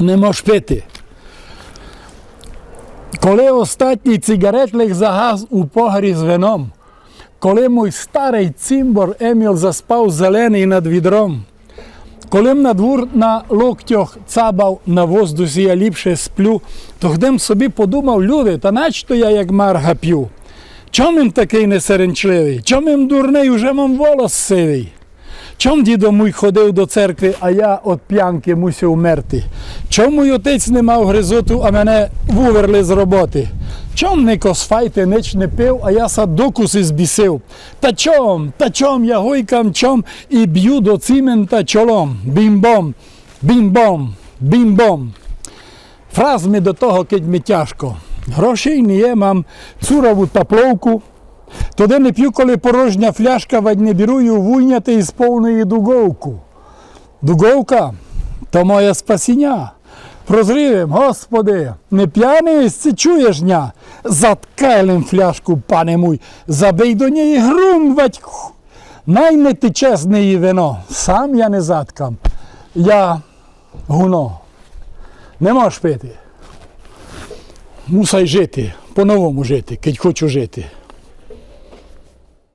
не можеш пити. Коли останній цигаретлик загас у погарі з вином, коли мій старий цимбор Еміл заспав зелений над відром, коли на двор на локтях цабав на воздусі я ліпше сплю, то гдем собі подумав, люди, та начто я як марга п'ю. Чом їм такий несеренчливий? Чом їм дурний, уже мам волос сивий? Чом дідо мій ходив до церкви, а я від п'янки мусив мерти? Чом мій отець не мав гризоту, а мене вуверли з роботи? Чом не косфайте, ніч не пив, а я садокуси збісив? Та чом, та чом я гойкам чом і б'ю до цимента чолом? Бім-бом, бім-бом, бім-бом. Фраз ми до того, кить ми тяжко. Грошей не є, мам цурову тапловку. Туди не п'ю, коли порожня фляшка, ведь не беру її вийняти із повної дуговку. Дуговка то моє спасіння. Прозрівим, Господи, не п'яний си чуєш дня. Заткайлим фляжку, пане мой, забий до неї грум, ведь най не вино. Сам я не заткам. Я гуно. Не можеш пити. Мусай жити, по-новому жити, кить хочу жити.